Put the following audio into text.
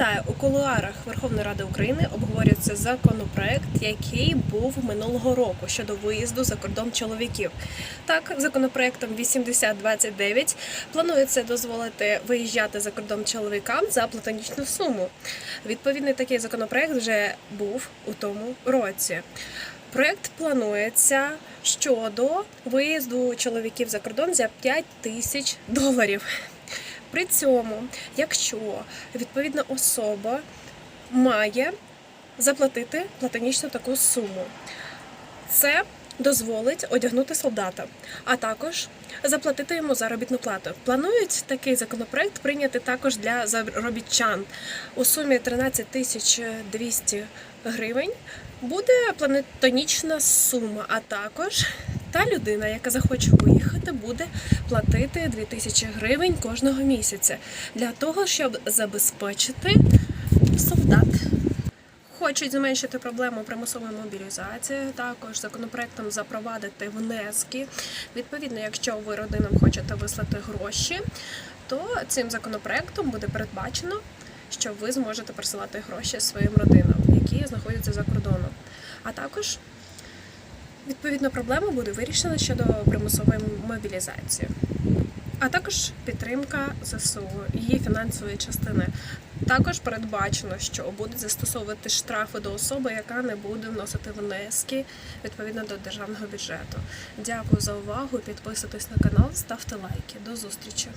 Вітаю у кулуарах Верховної Ради України. Обговорюється законопроект, який був минулого року щодо виїзду за кордон чоловіків. Так, законопроектом 8029 планується дозволити виїжджати за кордон чоловікам за платонічну суму. Відповідний такий законопроект вже був у тому році. Проект планується щодо виїзду чоловіків за кордон за 5 тисяч доларів. При цьому, якщо відповідна особа має заплатити платонічну таку суму, це дозволить одягнути солдата, а також заплатити йому заробітну плату. Планують такий законопроект прийняти також для заробітчан у сумі 13 тисяч 200 гривень. Буде платонічна сума, а також та людина, яка захоче виїхати, буде платити 2000 гривень кожного місяця для того, щоб забезпечити солдат. Хочуть зменшити проблему примусової мобілізації. Також законопроектом запровадити внески. Відповідно, якщо ви родинам хочете вислати гроші, то цим законопроектом буде передбачено, що ви зможете присилати гроші своїм родинам, які знаходяться за кордоном. А також відповідна проблема буде вирішена щодо примусової мобілізації. А також підтримка ЗСУ, її фінансової частини. Також передбачено, що будуть застосовувати штрафи до особи, яка не буде вносити внески відповідно до державного бюджету. Дякую за увагу. Підписуйтесь на канал, ставте лайки. До зустрічі.